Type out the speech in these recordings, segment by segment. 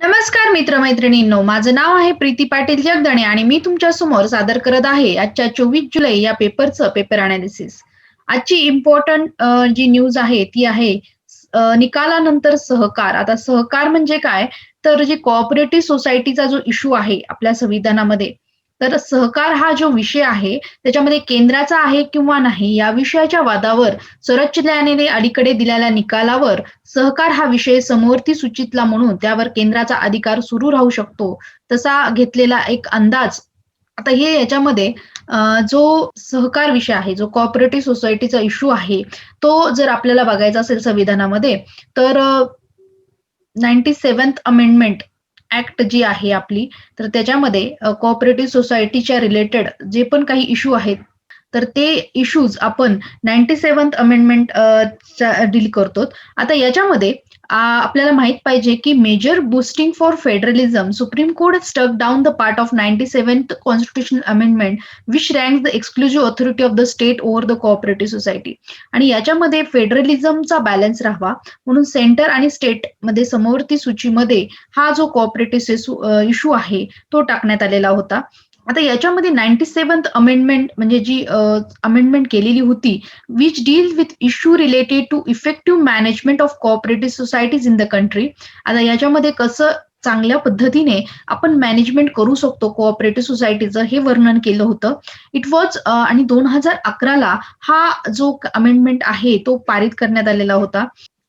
नमस्कार मित्रमैत्रिणींनो माझं नाव आहे प्रीती पाटील जगदणे आणि मी तुमच्यासमोर सादर करत आहे आजच्या चोवीस जुलै या पेपरचं पेपर अनालिसिस आजची इम्पॉर्टंट जी न्यूज आहे ती आहे निकालानंतर सहकार. आता सहकार म्हणजे काय? तर जे कोऑपरेटिव्ह सोसायटीचा जो इश्यू आहे आपल्या संविधानामध्ये तर सहकार हा जो विषय आहे त्याच्यामध्ये केंद्राचा आहे किंवा नाही या विषयाच्या वादावर सर्वोच्च न्यायालयाने अलीकडे दिलेल्या निकालावर सहकार हा विषय समोरती सूचितला म्हणून त्यावर केंद्राचा अधिकार सुरू राहू शकतो तसा घेतलेला एक अंदाज. आता हे याच्यामध्ये जो सहकार विषय आहे जो कॉपरेटिव्ह सोसायटीचा इश्यू आहे तो जर आपल्याला बघायचा असेल संविधानामध्ये तर नाईन्टी सेवन्थ अमेंडमेंट ऍक्ट जी आहे आपली तर त्याच्यामध्ये कोऑपरेटिव्ह सोसायटीच्या रिलेटेड जे पण काही इश्यू आहेत तर ते इश्यूज आपण नाईन्टी सेव्हन्थ अमेंडमेंट डील करतो आता याच्यामध्ये आपल्याला माहीत पाहिजे की major boosting for federalism supreme court struck down the part of ninety seventh constitutional amendment which rank the exclusive authority of the state over the cooperative society आणि याच्यामध्ये फेडरलिझमचा balance राहावा. म्हणून सेंटर आणि स्टेटमध्ये समवर्ती सूचीमध्ये हा जो कोऑपरेटिव्ह इश्यू आहे तो टाकण्यात आलेला होता. आता याच्यामध्ये नाईन्टी सेव्हन्थ अमेंडमेंट म्हणजे जी अमेंडमेंट केलेली होती which deal with issue related to effective management of cooperative societies in the country आता याच्यामध्ये कसं चांगल्या पद्धतीने आपण मॅनेजमेंट करू शकतो कोऑपरेटिव्ह सोसायटीचं हे वर्णन केलं होतं. इट वॉज आणि दोन हजार अकराला हा जो अमेंडमेंट आहे तो पारित करण्यात आलेला होता.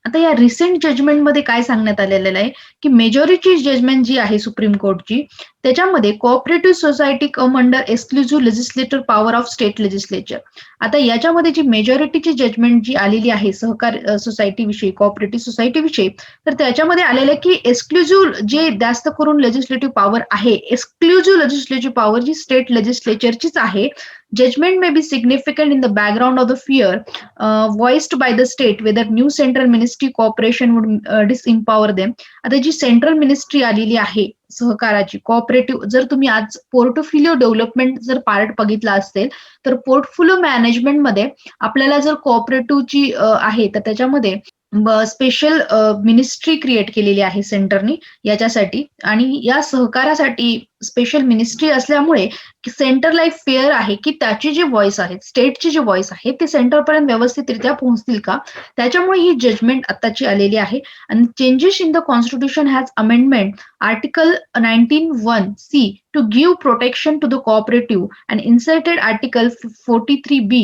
आता या रिसेंट जजमेंटमध्ये काय सांगण्यात आलेलं आहे? की मेजॉरिटी जजमेंट जी आहे सुप्रीम कोर्टची त्याच्यामध्ये cooperative society come under exclusive legislator power of state legislature आता याच्यामध्ये जी मेजॉरिटीची जजमेंट जी आलेली आहे सहकार सोसायटी विषयी कोऑपरेटिव्ह सोसायटी विषयी तर त्याच्यामध्ये आलेलं आहे की एक्सक्लुझिव्ह जे जास्त करून लेजिस्लेटिव्ह पॉवर आहे एक्सक्लुझिव्ह लेजिस्लेटिव्ह पॉवर जी स्टेट लेजिस्लेचरचीच आहे judgment may be significant in the background of the fear uh, voiced by the state whether new central ministry cooperation would uh, disempower them आता जी central ministry आलेली आहे सहकाराची cooperative जर तुम्ही आज portfolio development जर पार्ट बघितला असेल तर पोर्टफोलिओ मॅनेजमेंटमध्ये आपल्याला जर कॉपरेटिव्हची आहे तर त्याच्यामध्ये स्पेशल मिनिस्ट्री क्रिएट केलेली आहे सेंटरनी याच्यासाठी. आणि या सहकारासाठी स्पेशल मिनिस्ट्री असल्यामुळे सेंटरला एक फेअर आहे की त्याची जी व्हॉइस आहे स्टेटची जी व्हॉइस आहे ते सेंटरपर्यंत व्यवस्थितरित्या पोहोचतील का? त्याच्यामुळे ही जजमेंट आताची आलेली आहे. आणि changes in the constitution has amendment article nineteen one C to give protection to the cooperative and inserted article forty three B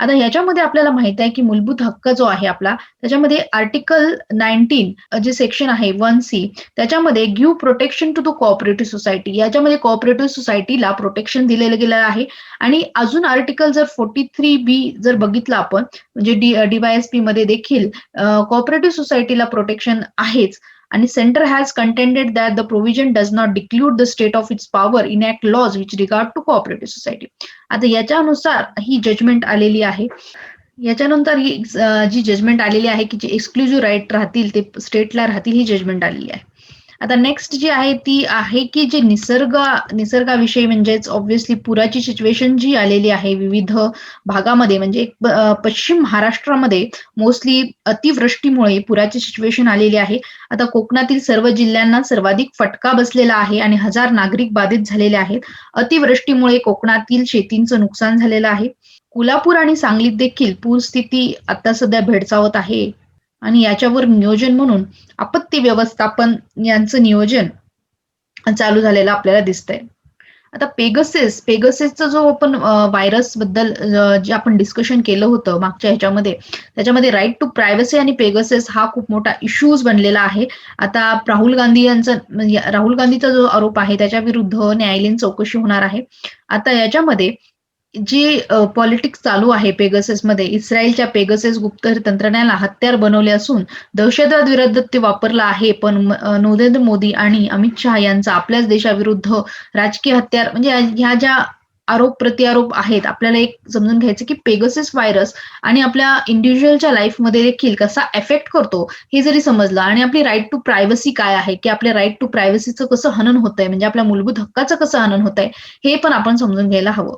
आता याच्यामध्ये आपल्याला माहीत आहे की मूलभूत हक्क जो आहे आपला त्याच्यामध्ये आर्टिकल नाईन्टीन जे सेक्शन आहे वन सी त्याच्यामध्ये give protection to the cooperative society याच्यामध्ये कोऑपरेटिव्ह सोसायटीला प्रोटेक्शन दिलेलं गेलं आहे. आणि अजून आर्टिकल जर फोर्टी थ्री बी जर बघितलं आपण म्हणजे डी डीवायएसपी मध्ये देखील कोऑपरेटिव्ह सोसायटीला प्रोटेक्शन आहेच. आणि centre has contended that the provision does not exclude the state of its power in act laws which regard to cooperative society आता याच्यानुसार ही जजमेंट आलेली आहे. याच्यानंतर ही जी जजमेंट आलेली आहे की जे एक्सक्लुझिव्ह राईट राहतील ते स्टेटला राहतील ही जजमेंट आलेली आहे. आता नेक्स्ट जी आहे ती आहे की जे निसर्ग निसर्गाविषयी म्हणजेच ऑब्व्हियसली पुराची सिच्युएशन जी आलेली आहे विविध भागामध्ये म्हणजे पश्चिम महाराष्ट्रामध्ये मोस्टली अतिवृष्टीमुळे पुराची सिच्युएशन आलेली आहे. आता कोकणातील सर्व जिल्ह्यांना सर्वाधिक फटका बसलेला आहे आणि हजार नागरिक बाधित झालेले आहेत. अतिवृष्टीमुळे कोकणातील शेतींचं नुकसान झालेलं आहे. कोल्हापूर आणि सांगलीत देखील पूरस्थिती आता सध्या भेडसावत आहे. आणि याच्यावर नियोजन म्हणून आपत्ती व्यवस्थापन यांचं नियोजन चालू झालेलं आपल्याला दिसतंय. आता पेगसेस पेगसेसचा जो आपण व्हायरसबद्दल जे आपण डिस्कशन केलं होतं मागच्या ह्याच्यामध्ये त्याच्यामध्ये राईट टू प्रायव्हसी आणि पेगसेस हा खूप मोठा इश्यूज बनलेला आहे. आता राहुल गांधी यांचा म्हणजे राहुल गांधीचा जो आरोप आहे त्याच्या विरुद्ध न्यायालयीन चौकशी होणार आहे. आता याच्यामध्ये जी पॉलिटिक्स चालू आहे पेगसेसमध्ये इस्रायलच्या पेगसेस गुप्त तंत्रज्ञानाला हत्यार बनवले असून दहशतवाद विरुद्ध ते वापरलं आहे. पण नरेंद्र मोदी आणि अमित शहा यांचा आपल्याच देशाविरुद्ध राजकीय हत्यार म्हणजे ह्या ज्या आरोप प्रत्यारोप आहेत आपल्याला एक समजून घ्यायचं की पेगसेस व्हायरस आणि आपल्या इंडिव्हिज्युअलच्या लाईफमध्ये देखील कसा एफेक्ट करतो हे जरी समजलं आणि आपली राईट टू प्रायव्हसी काय आहे की आपल्या राईट टू प्रायव्हसीचं कसं हनन होत आहे म्हणजे आपल्या मूलभूत हक्काचं कसं हनन होत आहे हे पण आपण समजून घ्यायला हवं.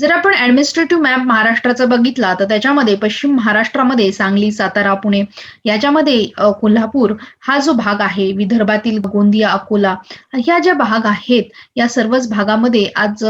जर आपण ऍडमिनिस्ट्रेटिव्ह मॅप महाराष्ट्राचा बघितला तर त्याच्यामध्ये पश्चिम महाराष्ट्रामध्ये सांगली सातारा पुणे याच्यामध्ये कोल्हापूर हा जो भाग आहे विदर्भातील गोंदिया अकोला ह्या ज्या भाग आहेत या सर्वच भागामध्ये आज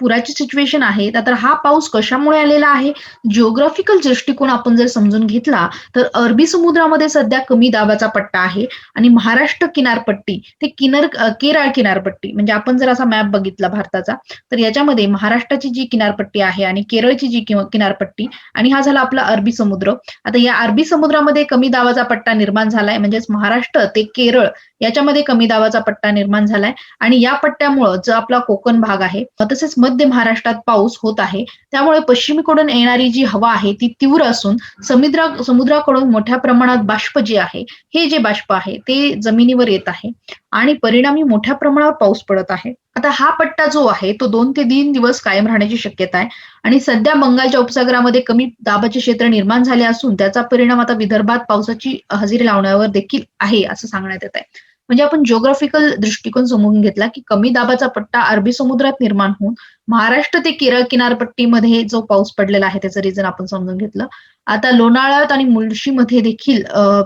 पुराची सिच्युएशन आहे तर हा पाऊस कशामुळे आलेला आहे? जिओग्राफिकल दृष्टिकोन आपण जर समजून घेतला तर अरबी समुद्रामध्ये सध्या कमी दाबाचा पट्टा आहे आणि महाराष्ट्र किनारपट्टी ते किनार केरळ किनारपट्टी म्हणजे आपण जर असा मॅप बघितला भारताचा तर याच्यामध्ये महाराष्ट्राची जी किनारपट्टी आहे आणि केरळची जी किनारपट्टी आणि हा झाला आपला अरबी समुद्र. आता या अरबी समुद्रामध्ये कमी दाबाचा पट्टा निर्माण झालाय म्हणजेच महाराष्ट्र ते केरळ याच्यामध्ये कमी दाबाचा पट्टा निर्माण झालाय. आणि या पट्ट्यामुळं जो आपला कोकण भाग आहे तसेच मध्य महाराष्ट्रात पाऊस होत आहे त्यामुळे पश्चिमेकडून येणारी जी हवा आहे ती तीव्र असून समुद्रा समुद्राकडून मोठ्या प्रमाणात बाष्प जे आहे हे जे बाष्प आहे ते जमिनीवर येत आहे. आणि परिणामी मोठ्या प्रमाणावर पाऊस पडत आहे. आता हा पट्टा जो आहे तो दोन ते तीन दिवस कायम राहण्याची शक्यता आहे. आणि सध्या बंगालच्या उपसागरामध्ये कमी दाबाचे क्षेत्र निर्माण झाले असून त्याचा परिणाम आता विदर्भात पावसाची हजेरी लावण्यावर देखील आहे असं सांगण्यात येत आहे. म्हणजे आपण जिओग्राफिकल दृष्टिकोन समजून घेतला की कमी दाबाचा पट्टा अरबी समुद्रात निर्माण होऊन महाराष्ट्र ते केरळ किनारपट्टीमध्ये जो पाऊस पडलेला आहे त्याचं रिझन आपण समजून घेतलं. आता लोणाळ्यात आणि मुळशीमध्ये देखील अ,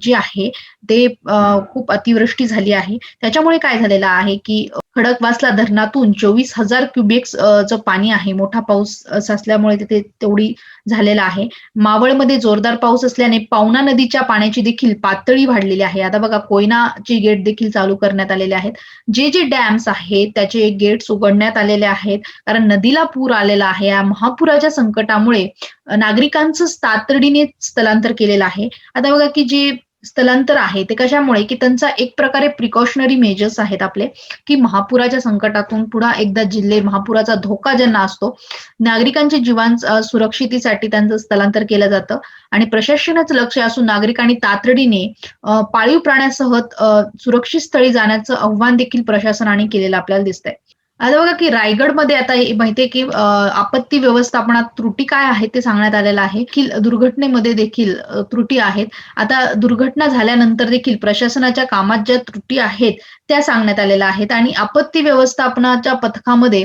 जे आहे ते खूप अतिवृष्टी झाली आहे. त्याच्यामुळे काय झालेलं आहे की खडकवासला धरणातून चोवीस हजार क्युबिक्स च पाणी आहे मोठा पाऊस साचल्यामुळे तिथे तेवढी झालेला आहे. मावळमध्ये जोरदार पाऊस असल्याने पावना नदीच्या पाण्याची देखील पातळी वाढलेली आहे. आता बघा कोयनाचे गेट देखील चालू करण्यात आलेले आहेत. जे जे डॅम्स आहेत त्याचे गेट्स उघडण्यात आलेले आहेत. कारण नदीला पूर आलेला आहे. या महापुराच्या संकटामुळे नागरिकांचं तातडीने स्थलांतर केलेलं आहे. आता बघा की जे स्थलांतर आहे. ते कशामुळे? की त्यांचा एक प्रकारे प्रिकॉशनरी मेजर्स आहेत आपले. की महापुराच्या संकटातून पुन्हा एकदा जिल्हे महापुराचा धोका ज्यांना असतो नागरिकांच्या जीवन सुरक्षितेसाठी त्यांचं स्थलांतर केलं जातं. आणि प्रशासनाचं लक्ष असून नागरिकांनी तातडीने पाळीव प्राण्यासह सुरक्षित स्थळी जाण्याचं आव्हान देखील प्रशासनाने केलेलं आपल्याला दिसतंय. आता बघा की रायगडमध्ये आता माहितीये की आपत्ती व्यवस्थापनात त्रुटी काय आहेत ते सांगण्यात आलेलं आहे. की दुर्घटनेमध्ये देखील त्रुटी आहेत. आता दुर्घटना झाल्यानंतर देखील प्रशासनाच्या कामात ज्या त्रुटी आहेत त्या सांगण्यात आलेल्या आहेत. आणि आपत्ती व्यवस्थापनाच्या पथकामध्ये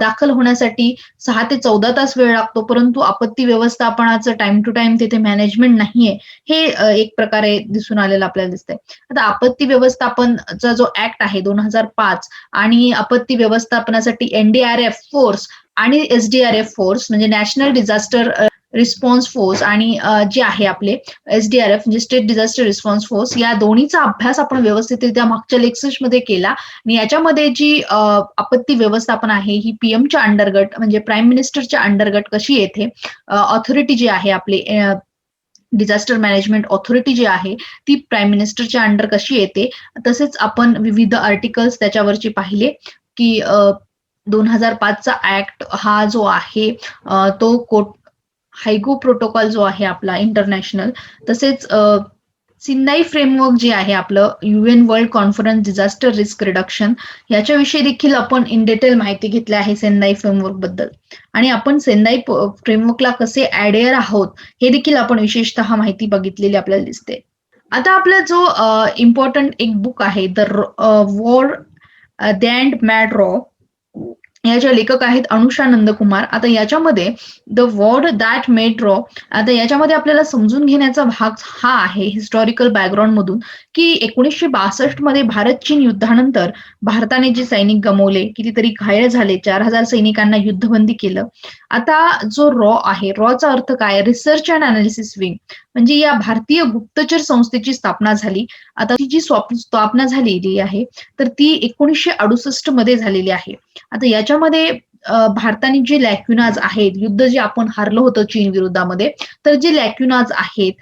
दाखल होण्यासाठी सहा ते चौदा तास वेळ लागतो परंतु आपत्ती व्यवस्थापनाचं टाइम टू टाइम तिथे मॅनेजमेंट नाहीये. हे एक प्रकारे दिसून आलेलं आपल्याला दिसतंय. आता आपत्ती व्यवस्थापनचा जो ऍक्ट आहे दोन हजार पाच आणि आपत्ती व्यवस्थापनासाठी एनडीआरएफ फोर्स आणि एसडीआरएफ फोर्स म्हणजे नॅशनल डिझास्टर रिस्पॉन्स फोर्स आणि जे आहे आपले एसडीआरएफ म्हणजे स्टेट डिझास्टर रिस्पॉन्स फोर्स या दोन्हीचा अभ्यास आपण व्यवस्थितरित्या मागच्या लेक्चर्समध्ये केला. आणि याच्यामध्ये जी आपत्ती व्यवस्थापन आहे ही पीएमच्या अंडरगट म्हणजे प्राईम मिनिस्टरच्या अंडरगट कशी येते ऑथॉरिटी जी आहे आपली डिझास्टर मॅनेजमेंट ऑथॉरिटी जी आहे ती प्राईम मिनिस्टरच्या अंडर कशी येते तसेच आपण विविध आर्टिकल्स त्याच्यावरची पाहिले की दोन हजार पाचचा ऍक्ट हा जो आहे तो कोट हायगो प्रोटोकॉल जो आहे आपला इंटरनॅशनल तसेच अ, सिन्नाई फ्रेमवर्क जे आहे आपलं UN world conference disaster risk reduction याच्याविषयी देखील आपण इन डिटेल माहिती घेतली आहे सेन्नाई फ्रेमवर्कबद्दल. आणि आपण सेन्नाई फ्रेमवर्कला कसे ऍडेअर आहोत हे देखील आपण विशेषतः माहिती बघितलेली आपल्याला दिसते. आता आपला जो इम्पॉर्टंट एक बुक आहे द वॉर दँड मॅड रॉ या ज्या लेखक आहेत अनुषा नंदकुमार आता याच्यामध्ये द वॉर्ड दॅट मेट्रो आता याच्यामध्ये आपल्याला समजून घेण्याचा भाग हा आहे हिस्टॉरिकल बॅकग्राऊंड मधून. की एकोणीसशे बासष्टमध्ये भारत चीन युद्धानंतर भारताने जे सैनिक गमवले कितीतरी घायल झाले चार हजार सैनिकांना युद्धबंदी केलं. आता जो रॉ आहे रॉचा अर्थ काय? रिसर्च अँड अनालिसिस विंग म्हणजे या भारतीय गुप्तचर संस्थेची स्थापना झाली. आता ती जी स्थापना झालेली आहे. तर ती एकोणीसशे अडुसष्टमध्ये झालेली आहे. आता याच्यामध्ये भारताने जे लॅक्युनाज आहेत युद्ध जे आपण हारलो होतं चीन विरोधामध्ये तर जे लॅक्युनाज आहेत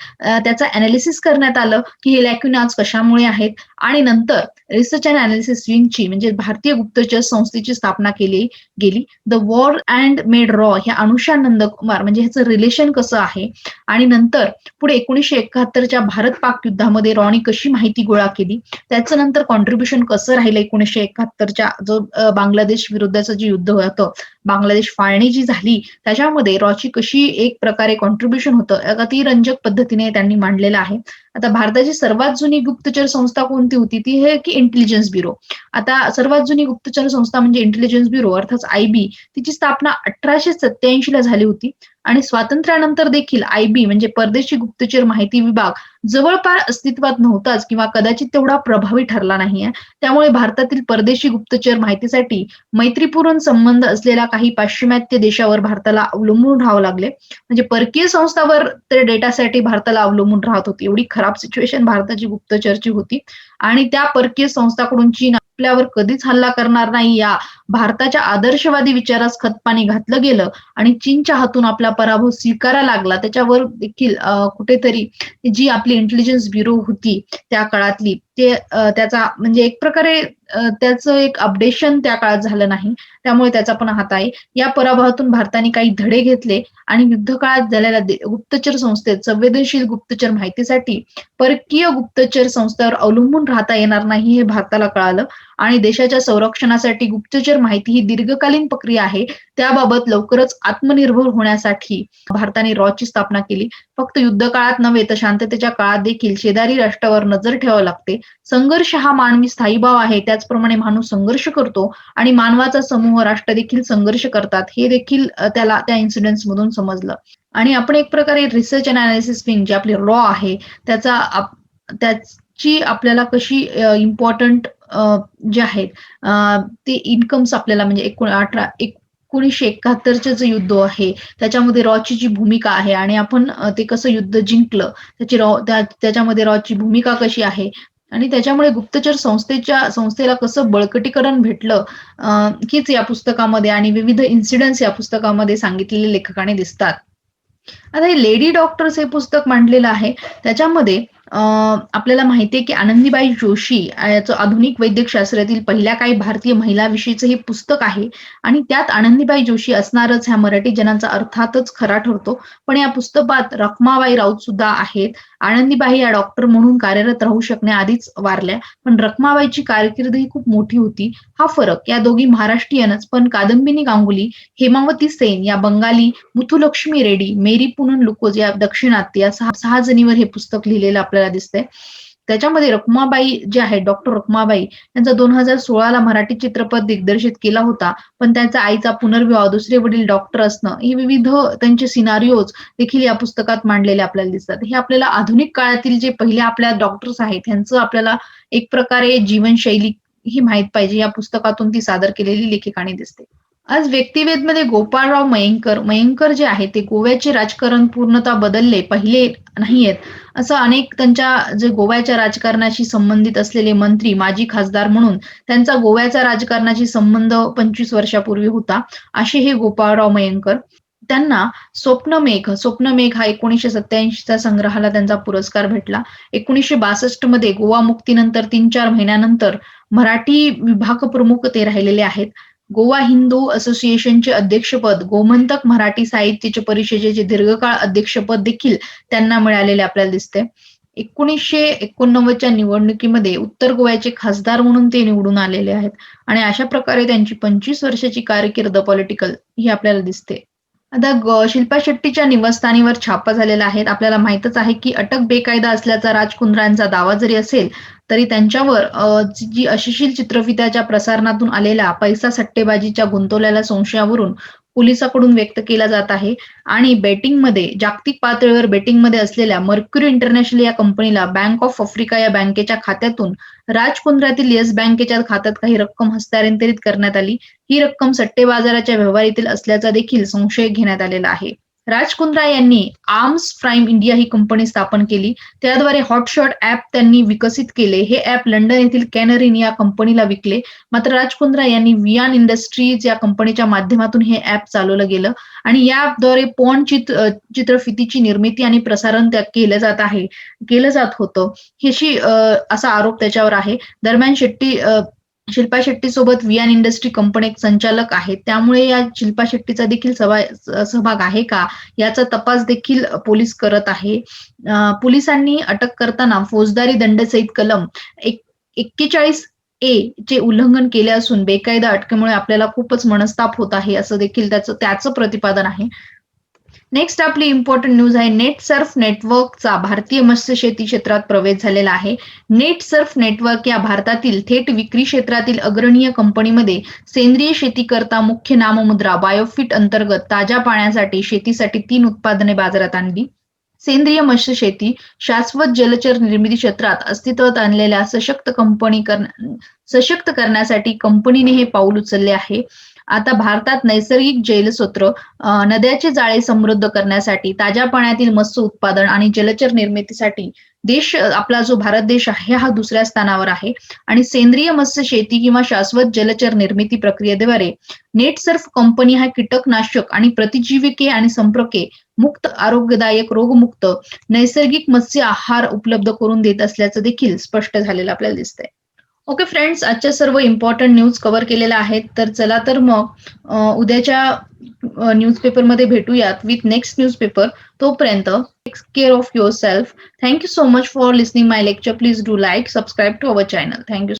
त्याचा अनालिसिस करण्यात आलं की हे लॅक्युनाज कशामुळे आहेत? आणि नंतर रिसर्च अँड अनालिसिस विंगची म्हणजे भारतीय गुप्तचर संस्थेची स्थापना केली गेली. द वॉर अँड मेड रॉ ह्या अनुषा नंदकुमार म्हणजे ह्याचं रिलेशन कसं आहे? आणि नंतर पुढे एकोणीसशे एकाहत्तरच्या भारत पाक युद्धामध्ये रॉनी कशी माहिती गोळा केली? त्याचं नंतर कॉन्ट्रीब्युशन कसं राहिलं एकोणीसशे एकाहत्तरच्या जो बांगलादेश विरुद्धचं जे युद्ध होतं बांगलादेश फाळणी जी झाली त्याच्यामध्ये रॉची कशी एक प्रकारे कॉन्ट्रीब्युशन होतं अतिरंजक पद्धतीने त्यांनी मांडलेलं आहे. आता भारताची सर्वात जुनी गुप्तचर संस्था कोणती होती? ती हे की इंटेलिजन्स ब्युरो आता सर्वात जुनी गुप्तचर संस्था म्हणजे इंटेलिजन्स ब्युरो अर्थात आयबी तिची स्थापना अठराशे सत्याऐंशी ला झाली होती. आणि स्वातंत्र्यानंतर देखील आयबी म्हणजे परदेशी गुप्तचर माहिती विभाग जवळपास अस्तित्वात नव्हताच किंवा कदाचित तेवढा प्रभावी ठरला नाहीये. त्यामुळे भारतातील परदेशी गुप्तचर माहितीसाठी मैत्रीपूर्ण संबंध असलेल्या काही पाश्चिमात्य देशावर भारताला अवलंबून राहावं लागले. म्हणजे परकीय संस्थावर ते डेटासाठी भारताला अवलंबून राहत होती. एवढी खराब सिच्युएशन भारताची गुप्तचरची होती. आणि त्या परकीय संस्थाकडून चीन आपल्यावर कधीच हल्ला करणार नाही. या भारताच्या आदर्शवादी विचारास खतपाणी घातलं गेलं आणि चीनच्या हातून आपला पराभव स्वीकारा लागला. त्याच्यावर देखील कुठेतरी जी आपली इंटेलिजन्स ब्युरो होती त्या काळातली ते त्याचा म्हणजे एक प्रकारे त्याचं एक अपडेशन त्या काळात झालं नाही. त्यामुळे त्याचा पण हात आहे. या पराभवातून भारताने काही धडे घेतले आणि युद्ध काळात झालेल्या गुप्तचर संस्थेत संवेदनशील गुप्तचर माहितीसाठी परकीय गुप्तचर संस्थेवर अवलंबून राहता येणार नाही हे भारताला कळालं. आणि देशाच्या संरक्षणासाठी गुप्तचर माहिती ही दीर्घकालीन प्रक्रिया आहे. त्याबाबत लवकरच आत्मनिर्भर होण्यासाठी भारताने रॉची स्थापना केली. फक्त युद्ध काळात नव्हे तर शांततेच्या काळात देखील शेजारी राष्ट्रावर नजर ठेवावी लागते. संघर्ष हा मानवी स्थायीभाव आहे. त्याचप्रमाणे माणूस संघर्ष करतो आणि मानवाचा समूह राष्ट्र देखील संघर्ष करतात. हे देखील त्याला त्या इन्सिडेंट्स मधून समजलं. आणि आपण एक प्रकारे रिसर्च अनालिसिस विंग जे आपले रॉ आहे त्याचा त्या ची आपल्याला कशी इम्पॉर्टंट जे आहेत ते इन्कम्स आपल्याला म्हणजे एकूण अठरा एकोणीसशे एकाहत्तरचे जे युद्ध आहे त्याच्यामध्ये रॉची जी भूमिका आहे आणि आपण ते कसं युद्ध जिंकलं त्याची रॉ त्याच्यामध्ये रॉची भूमिका कशी आहे आणि त्याच्यामुळे गुप्तचर संस्थेच्या संस्थेला कसं बळकटीकरण भेटलं हीच या पुस्तकामध्ये आणि विविध इन्सिडेंट्स या पुस्तकामध्ये सांगितलेले लेखकाने दिसतात. आता हे लेडी डॉक्टर्स हे पुस्तक मांडलेलं आहे त्याच्यामध्ये आपल्याला माहितीये की आनंदीबाई जोशी याचं आधुनिक वैद्यक शास्त्रातील पहिल्या काही भारतीय महिलाविषयीचं हे पुस्तक आहे. आणि त्यात आनंदीबाई जोशी असणारच ह्या मराठी जनांचा अर्थातच खरा ठरतो. पण या पुस्तकात रखमाबाई राऊत सुद्धा आहेत. आनंदीबाई या डॉक्टर म्हणून कार्यरत राहू शकण्याआधीच वारल्या. पण रखमाबाईची कारकीर्द ही खूप मोठी होती. हा फरक या दोघी महाराष्ट्रीयनच. पण कादंबिनी गांगुली हेमावती सेन या बंगाली मुथुलक्ष्मी रेड्डी मेरी पुनन लुकोज या दक्षिणात्य या सहा सहा जणीवर हे पुस्तक लिहिलेलं आपल्याला दिसतंय त्याच्यामध्ये रखमाबाई जे आहे डॉक्टर रखमाबाई यांचा दोन हजार सोळाला मराठी चित्रपट दिग्दर्शित केला होता. पण त्यांचा आईचा पुनर्विवाह दुसरे वडील डॉक्टर असणं हे विविध त्यांचे सिनारिओज देखील या पुस्तकात मांडलेले आपल्याला दिसतात. हे आपल्याला आधुनिक काळातील जे पहिले आपल्या डॉक्टर्स आहेत त्यांचं आपल्याला एक प्रकारे जीवनशैली ही माहीत पाहिजे. या पुस्तकातून ती सादर केलेली लेखिकाने दिसते. आज व्यक्तिवेदमध्ये गोपाळराव मयंकर मयंकर जे आहे ते गोव्याचे राजकारण पूर्णतः बदलले पहिले नाहीयेत. असं अनेक त्यांच्या जे गोव्याच्या राजकारणाशी संबंधित असलेले मंत्री माजी खासदार म्हणून त्यांचा गोव्याचा राजकारणाशी संबंध पंचवीस वर्षापूर्वी होता असे हे गोपाळराव मयंकर. त्यांना स्वप्नमेघ स्वप्नमेघ हा एकोणीशे सत्याऐंशीचा संग्रहाला त्यांचा पुरस्कार भेटला. एकोणीसशे बासष्टमध्ये गोवा मुक्तीनंतर तीन चार महिन्यानंतर मराठी विभाग प्रमुख ते राहिलेले आहेत. गोवा हिंदू असोसिएशनचे अध्यक्षपद गोमंतक मराठी साहित्याचे परिषदेचे दीर्घकाळ अध्यक्षपद देखील त्यांना मिळालेले आपल्याला दिसते. एकोणीसशे एकोणनव्वदच्या निवडणुकीमध्ये उत्तर गोव्याचे खासदार म्हणून ते निवडून आलेले आहेत. आणि अशा प्रकारे त्यांची पंचवीस वर्षाची कारकीर्द पॉलिटिकल ही आपल्याला दिसते. आता शिल्पा शेट्टीच्या निवासस्थानीवर छापा झालेला आहे. आपल्याला माहितच आहे की अटक बेकायदा असल्याचा राजकुंद्रांचा दावा जरी असेल तरी त्यांच्यावर जी अशिशील चित्रफित्याच्या प्रसारणातून आलेल्या पैसा सट्टेबाजीच्या गुंतवलेल्या संशयावरून पोलिसांकडून व्यक्त केला जात आहे. आणि बेटिंगमध्ये जागतिक पातळीवर बेटिंगमध्ये असलेल्या मर्क्युरी इंटरनॅशनल या कंपनीला बँक ऑफ आफ्रिका या बँकेच्या खात्यातून राजकुंद्रातील येस बँकेच्या खात्यात काही रक्कम हस्तांतरित करण्यात आली. ही रक्कम सट्टे बाजाराच्या व्यवहारातील असल्याचा देखील संशय घेण्यात आलेला आहे. राज कुंद्रा यांनी आर्म्स प्राईम इंडिया ही कंपनी स्थापन केली. त्याद्वारे हॉटशॉट ऍप त्यांनी विकसित केले. हे ऍप लंडन येथील कॅनरीन या कंपनीला विकले. मात्र राज कुंद्रा यांनी वियान इंडस्ट्रीज या कंपनीच्या माध्यमातून हे ऍप चालवलं गेलं आणि या ऍपद्वारे पॉन चित्र चित्रफितीची निर्मिती आणि प्रसारण त्या केलं जात आहे केलं जात होतं. ह्याशी असा आरोप त्याच्यावर आहे. दरम्यान शेट्टी शिल्पा शेट्टी सोबत वियान इंडस्ट्री कंपनी एक संचालक आहे. त्यामुळे या शिल्पा शेट्टीचा देखील सहभाग आहे का? याचा तपास देखील पोलीस करत आहे. पोलिसांनी अटक करताना फौजदारी दंडसहित कलम एक एक्केचाळीस ए चे उल्लंघन केले असून बेकायदा अटकेमुळे आपल्याला खूपच मनस्ताप होत आहे असं देखील त्याचं त्याचं प्रतिपादन आहे. नेक्स्ट आपली इम्पॉर्टंट न्यूज आहे. नेट सर्फ नेटवर्कचा भारतीय मत्स्यशेती क्षेत्रात प्रवेश झालेला आहे. नेट सर्फ नेटवर्क या भारतातील थेट विक्री क्षेत्रातील अग्रणीय कंपनीमध्ये सेंद्रिय शेती करता मुख्य नाममुद्रा बायोफिट अंतर्गत ताज्या पाण्यासाठी शेतीसाठी तीन उत्पादने बाजारात आणली. सेंद्रिय मत्स्य शेती शाश्वत जलचर निर्मिती क्षेत्रात अस्तित्वात आणलेल्या सशक्त कंपनी सशक्त करण्यासाठी कंपनीने हे पाऊल उचलले आहे. आता भारतात नैसर्गिक जैलस्रोत नद्याचे जाळे समृद्ध करण्यासाठी ताज्या पाण्यातील मत्स्य उत्पादन आणि जलचर निर्मितीसाठी देश आपला जो भारत देश आहे हा दुसऱ्या स्थानावर आहे. आणि सेंद्रिय मत्स्य शेती किंवा शाश्वत जलचर निर्मिती प्रक्रियेद्वारे नेटसर्फ कंपनी हा कीटकनाशक आणि प्रतिजीविके आणि संपर्के मुक्त आरोग्यदायक रोगमुक्त नैसर्गिक मत्स्य आहार उपलब्ध करून देत असल्याचं देखील स्पष्ट झालेलं आपल्याला दिसतंय. ओके फ्रेंड्स आजच्या सर्व इम्पॉर्टंट न्यूज कव्हर केलेल्या आहेत. तर चला तर मग उद्याच्या न्यूजपेपरमध्ये भेटूयात विथ नेक्स्ट न्यूजपेपर तोपर्यंत take care of yourself thank you so much for listening my lecture please do like subscribe to our channel thank you